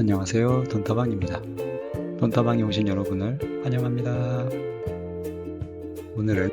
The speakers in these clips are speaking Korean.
안녕하세요. 돈다방입니다. 돈다방에 오신 여러분을 환영합니다. 오늘은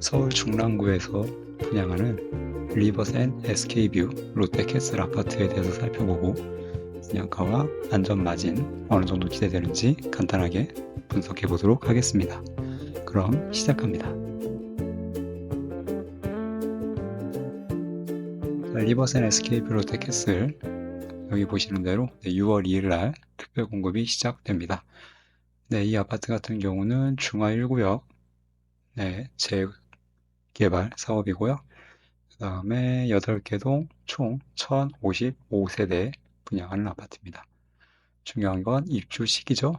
서울 중랑구에서 분양하는 리버센 SK뷰 롯데캐슬 아파트에 대해서 살펴보고 분양가와 안전 마진 어느 정도 기대되는지 간단하게 분석해 보도록 하겠습니다. 그럼 시작합니다. 자, 리버센 SK뷰 롯데캐슬 여기 보시는 대로 6월 2일 날 특별 공급이 시작됩니다. 네, 이 아파트 같은 경우는 중화 1구역 네, 재개발 사업이고요. 그 다음에 8개 동 총 1055세대 분양하는 아파트입니다. 중요한 건 입주 시기죠.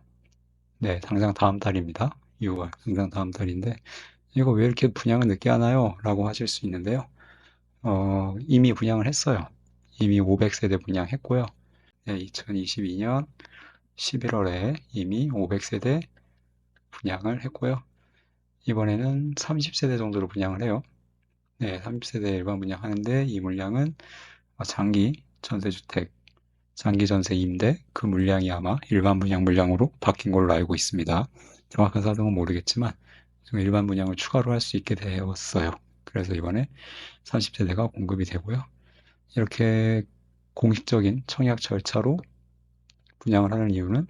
네, 당장 다음 달입니다. 6월, 당장 다음 달인데 이거 왜 이렇게 분양을 늦게 하나요? 라고 하실 수 있는데요. 어, 이미 분양을 했어요. 이미 500세대 분양했고요. 네, 2022년 11월에 이미 500세대 분양을 했고요. 이번에는 30세대 정도로 분양을 해요. 네, 30세대 일반 분양하는데 이 물량은 장기 전세주택, 장기 전세 임대 그 물량이 아마 일반 분양 물량으로 바뀐 걸로 알고 있습니다. 정확한 사정은 모르겠지만 일반 분양을 추가로 할 수 있게 되었어요. 그래서 이번에 30세대가 공급이 되고요. 이렇게 공식적인 청약 절차로 분양을 하는 이유는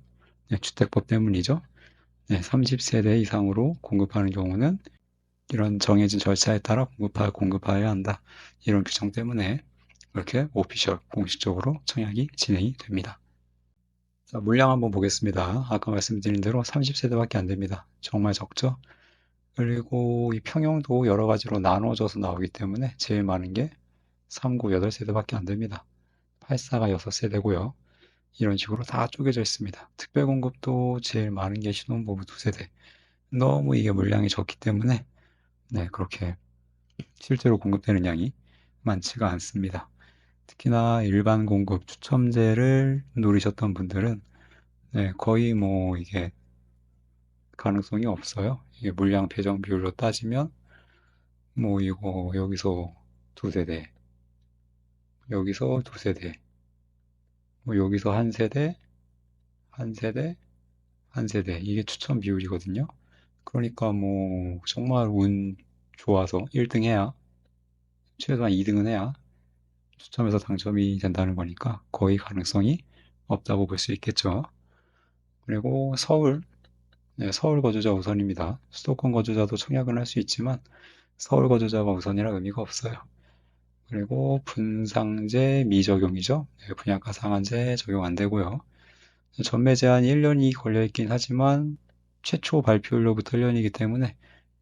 네, 주택법 때문이죠. 네, 30세대 이상으로 공급하는 경우는 이런 정해진 절차에 따라 공급하, 공급하여야 한다. 이런 규정 때문에 이렇게 오피셜 공식적으로 청약이 진행이 됩니다. 자, 물량 한번 보겠습니다. 아까 말씀드린 대로 30세대밖에 안 됩니다. 정말 적죠? 그리고 이 평형도 여러 가지로 나눠져서 나오기 때문에 제일 많은 게 3구 8세대밖에 안 됩니다. 84가 6세대고요. 이런 식으로 다 쪼개져 있습니다. 특별 공급도 제일 많은 게 신혼부부 2세대. 너무 이게 물량이 적기 때문에 네, 그렇게 실제로 공급되는 양이 많지가 않습니다. 특히나 일반 공급 추첨제를 노리셨던 분들은 네, 거의 뭐 이게 가능성이 없어요. 이게 물량 배정 비율로 따지면 뭐 이거 여기서 두 세대, 여기서 두 세대, 뭐 여기서 한 세대, 한 세대, 한 세대. 이게 추천 비율이거든요. 그러니까 뭐 정말 운 좋아서 1등 해야 최소한 2등은 해야 추첨해서 당첨이 된다는 거니까 거의 가능성이 없다고 볼 수 있겠죠. 그리고 서울, 네, 서울 거주자 우선입니다. 수도권 거주자도 청약은 할 수 있지만 서울 거주자가 우선이라 의미가 없어요. 그리고 분상제 미적용이죠. 네, 분양가 상한제 적용 안 되고요. 전매 제한이 1년이 걸려 있긴 하지만 최초 발표일로부터 1년이기 때문에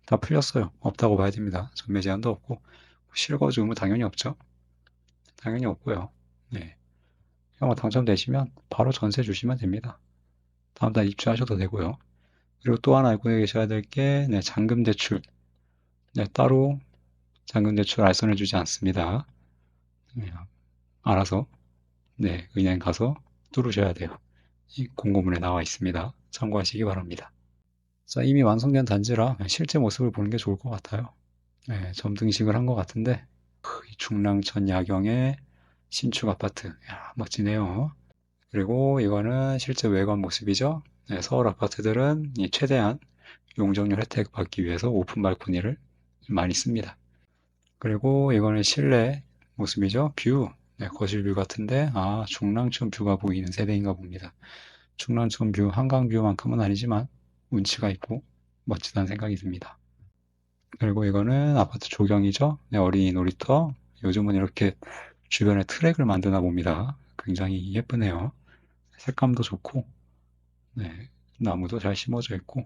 다 풀렸어요. 없다고 봐야 됩니다. 전매 제한도 없고 실거주 의무 당연히 없죠. 당연히 없고요. 네. 영화 당첨되시면 바로 전세 주시면 됩니다. 다음 달 입주하셔도 되고요. 그리고 또 하나 알고 계셔야 될게 네, 잔금 대출. 네, 따로 잔금 대출 알선해 주지 않습니다. 네, 알아서 네, 은행 가서 뚫으셔야 돼요. 이 공고문에 나와 있습니다. 참고하시기 바랍니다. 자, 이미 완성된 단지라 실제 모습을 보는 게 좋을 것 같아요. 네, 점등식을 한 것 같은데 중랑천 야경의 신축 아파트. 야, 멋지네요. 그리고 이거는 실제 외관 모습이죠. 네, 서울 아파트들은 최대한 용적률 혜택 받기 위해서 오픈 발코니를 많이 씁니다. 그리고 이거는 실내 모습이죠. 뷰. 네, 거실 뷰 같은데, 아, 중랑천 뷰가 보이는 세대인가 봅니다. 중랑천 뷰, 한강 뷰만큼은 아니지만, 운치가 있고, 멋지다는 생각이 듭니다. 그리고 이거는 아파트 조경이죠. 네, 어린이 놀이터. 요즘은 이렇게 주변에 트랙을 만드나 봅니다. 굉장히 예쁘네요. 색감도 좋고, 네, 나무도 잘 심어져 있고,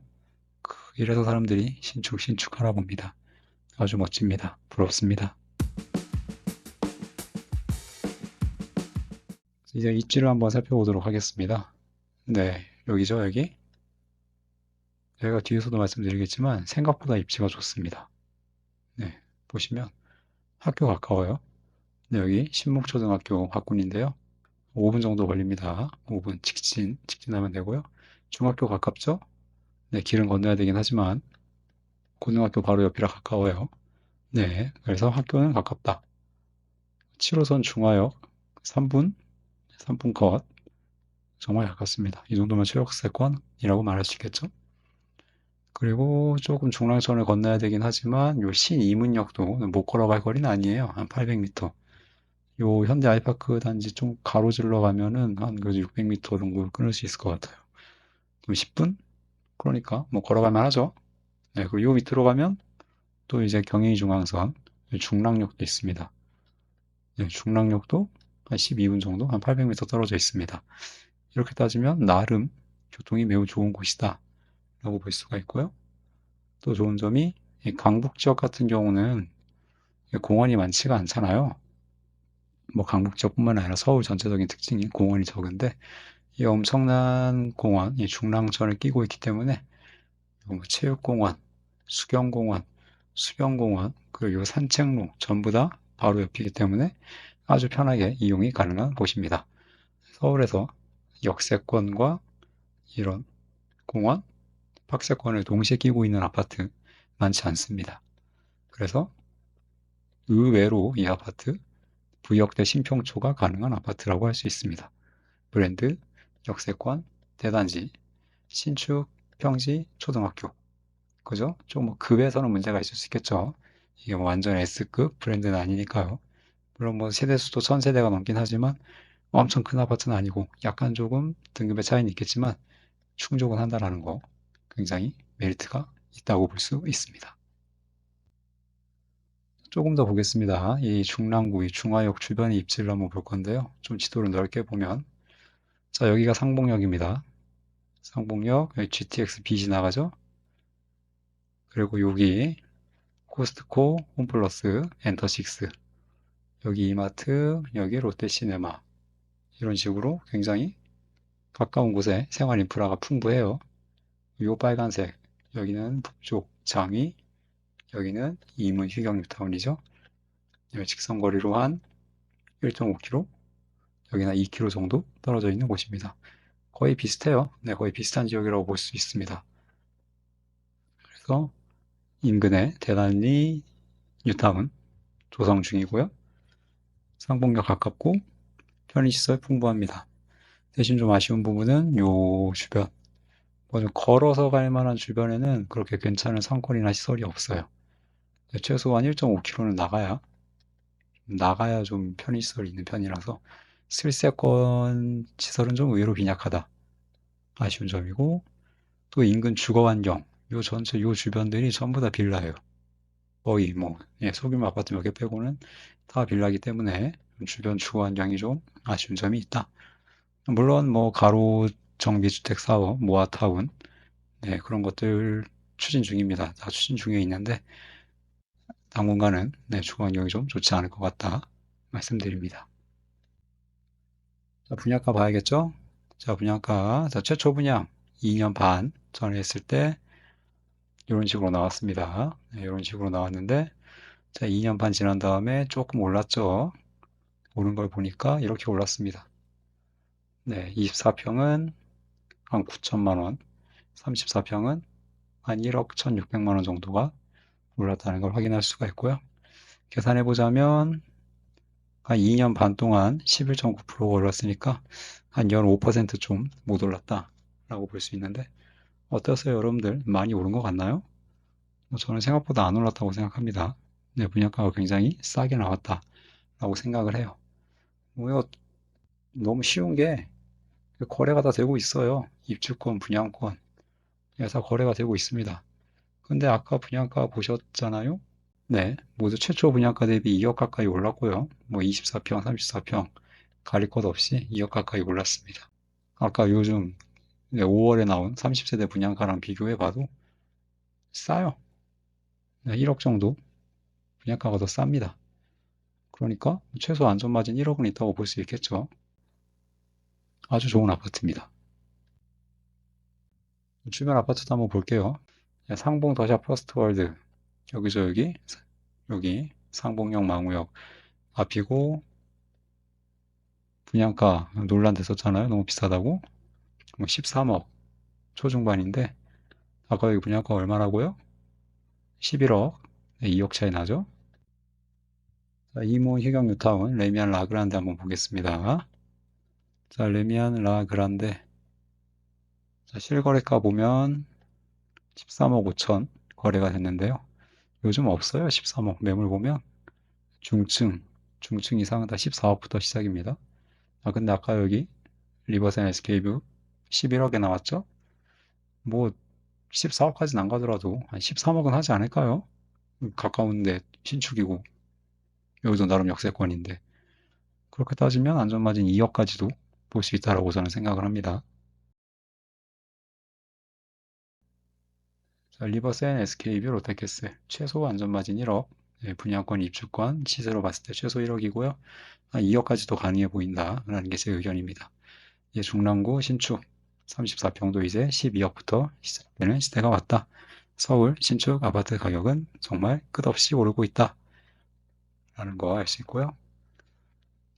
이래서 사람들이 신축, 신축하나 봅니다. 아주 멋집니다. 부럽습니다. 이제 입지를 한번 살펴보도록 하겠습니다. 네, 여기죠, 여기. 제가 뒤에서도 말씀드리겠지만 생각보다 입지가 좋습니다. 네, 보시면 학교 가까워요. 네, 여기 신목초등학교 학군인데요. 5분 정도 걸립니다. 5분 직진, 직진하면 되고요. 중학교 가깝죠? 네, 길은 건너야 되긴 하지만 고등학교 바로 옆이라 가까워요. 네, 그래서 학교는 가깝다. 7호선 중화역 3분, 3분 컷. 정말 가깝습니다. 이 정도면 최역세권이라고 말할 수 있겠죠. 그리고 조금 중랑천을 건너야 되긴 하지만 요 신이문역도 못 걸어갈 거리는 아니에요. 한 800m. 요 현대 아이파크 단지 좀 가로질러 가면은 한 그래도 600m 정도 끊을 수 있을 것 같아요. 그럼 10분? 그러니까 뭐 걸어갈 만 하죠. 네, 그리고 요 밑으로 가면 또 이제 경인중앙선 중랑역도 있습니다. 네, 중랑역도 한 12분 정도, 한 800m 떨어져 있습니다. 이렇게 따지면 나름 교통이 매우 좋은 곳이다 라고 볼 수가 있고요. 또 좋은 점이 강북 지역 같은 경우는 공원이 많지가 않잖아요. 뭐 강북 지역뿐만 아니라 서울 전체적인 특징이 공원이 적은데 이 엄청난 공원, 이 중랑천을 끼고 있기 때문에 뭐 체육공원, 수경공원, 수변공원, 그리고 산책로 전부 다 바로 옆이기 때문에 아주 편하게 이용이 가능한 곳입니다. 서울에서 역세권과 이런 공원, 박세권을 동시에 끼고 있는 아파트 많지 않습니다. 그래서 의외로 이 아파트 부역대 신평초가 가능한 아파트라고 할 수 있습니다. 브랜드, 역세권, 대단지, 신축, 평지, 초등학교. 그죠? 좀 뭐 급에서는 문제가 있을 수 있겠죠. 이게 뭐 완전 S급 브랜드는 아니니까요. 물론 뭐 세대 수도 천 세대가 넘긴 하지만 엄청 큰 아파트는 아니고 약간 조금 등급의 차이는 있겠지만 충족은 한다라는 거 굉장히 메리트가 있다고 볼 수 있습니다. 조금 더 보겠습니다. 이 중랑구, 이 중화역 주변의 입지를 한번 볼 건데요. 좀 지도를 넓게 보면 자 여기가 상봉역입니다. 상봉역 GTX B 지나가죠. 그리고 여기 코스트코, 홈플러스, 엔터식스 여기 이마트, 여기 롯데시네마 이런 식으로 굉장히 가까운 곳에 생활 인프라가 풍부해요. 요 빨간색 여기는 북쪽 장위 여기는 이문 휴경 뉴타운이죠. 직선 거리로 한 1.5km 여기는 2km 정도 떨어져 있는 곳입니다. 거의 비슷해요. 네, 거의 비슷한 지역이라고 볼 수 있습니다. 그래서 인근에 대단히 뉴타운 조성 중이고요. 상봉역 가깝고 편의시설 풍부합니다. 대신 좀 아쉬운 부분은 요 주변 뭐 좀 걸어서 갈 만한 주변에는 그렇게 괜찮은 상권이나 시설이 없어요. 최소한 1.5km는 나가야 나가야 좀 편의시설이 있는 편이라서 슬세권 시설은 좀 의외로 빈약하다. 아쉬운 점이고 또 인근 주거 환경 요 전체 요 주변들이 전부 다 빌라예요. 거의 뭐 예, 소규모 아파트 몇 개 빼고는 다 빌라기 때문에 주변 주거 환경이 좀 아쉬운 점이 있다. 물론 뭐 가로 정비주택 사업, 모아타운 네, 그런 것들 추진 중입니다. 다 추진 중에 있는데 당분간은 네, 주거 환경이 좀 좋지 않을 것 같다 말씀드립니다. 자, 분양가 봐야겠죠? 자, 분양가. 자, 최초 분양 2년 반 전에 했을 때 이런 식으로 나왔습니다. 네, 이런 식으로 나왔는데 자, 2년 반 지난 다음에 조금 올랐죠. 오른 걸 보니까 이렇게 올랐습니다. 네, 24평은 한 9천만 원, 34평은 한 1억 1,600만 원 정도가 올랐다는 걸 확인할 수가 있고요. 계산해 보자면 한 2년 반 동안 11.9%가 올랐으니까 한 15%좀 못 올랐다라고 볼 수 있는데 어떠세요 여러분들 많이 오른 것 같나요? 뭐 저는 생각보다 안 올랐다고 생각합니다. 네, 분양가가 굉장히 싸게 나왔다 라고 생각을 해요. 뭐 너무 쉬운 게 거래가 다 되고 있어요. 입주권, 분양권 다 거래가 되고 있습니다. 근데 아까 분양가 보셨잖아요? 네, 모두 최초 분양가 대비 2억 가까이 올랐고요. 뭐 24평, 34평 가릴 것 없이 2억 가까이 올랐습니다. 아까 요즘 5월에 나온 30세대 분양가랑 비교해 봐도 싸요. 1억 정도 분양가가 더 쌉니다. 그러니까 최소 안전마진 1억은 있다고 볼 수 있겠죠. 아주 좋은 아파트입니다. 주변 아파트도 한번 볼게요. 상봉 더샵 퍼스트 월드 여기서 여기 여기 상봉역 망우역 앞이고 분양가 논란 됐었잖아요. 너무 비싸다고 13억 뭐 초중반인데 아까 여기 분양가 얼마라고요? 11억 네, 2억 차이 나죠? 자, 이모 희경 뉴타운 레미안 라그란드 한번 보겠습니다. 자, 레미안 라 그란데. 자, 실거래가 보면 13억 5천 거래가 됐는데요. 요즘 없어요. 13억 매물 보면 중층, 중층 이상은 다 14억부터 시작입니다. 아, 근데 아까 여기 리버센 SK뷰 11억에 나왔죠? 뭐 14억까지는 안 가더라도 한 13억은 하지 않을까요? 가까운데 신축이고 여기도 나름 역세권인데 그렇게 따지면 안전마진 2억까지도 볼 수 있다라고 저는 생각을 합니다. 자, 리버센 SK뷰 롯데캐슬 최소 안전마진 1억 네, 분양권 입주권 시세로 봤을 때 최소 1억이고요. 한 2억까지도 가능해 보인다라는 게 제 의견입니다. 예, 중랑구 신축 34평도 이제 12억부터 시작되는 시대가 왔다. 서울 신축 아파트 가격은 정말 끝없이 오르고 있다. 라는 거 알 수 있고요.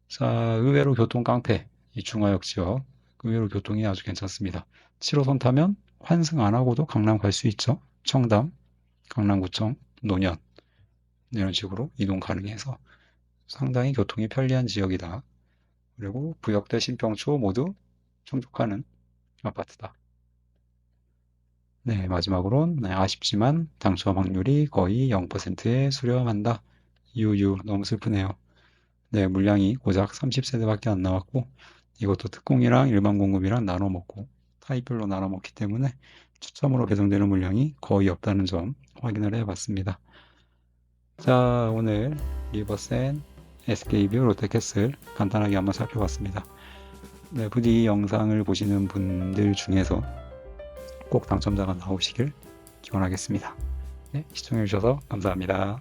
자, 의외로 교통 깡패, 이 중화역 지역, 의외로 교통이 아주 괜찮습니다. 7호선 타면 환승 안 하고도 강남 갈 수 있죠. 청담, 강남구청, 노년, 이런 식으로 이동 가능해서 상당히 교통이 편리한 지역이다. 그리고 부역대 신평초 모두 충족하는 아파트다. 네, 마지막으로 네, 아쉽지만 당첨 확률이 거의 0%에 수렴한다. 유유 너무 슬프네요. 네, 물량이 고작 30세대밖에 안 나왔고 이것도 특공이랑 일반 공급이랑 나눠 먹고 타입별로 나눠 먹기 때문에 추첨으로 배정되는 물량이 거의 없다는 점 확인을 해봤습니다. 자, 오늘 리버센 SK뷰 롯데캐슬 간단하게 한번 살펴봤습니다. 네, 부디 이 영상을 보시는 분들 중에서 꼭 당첨자가 나오시길 기원하겠습니다. 네, 시청해주셔서 감사합니다.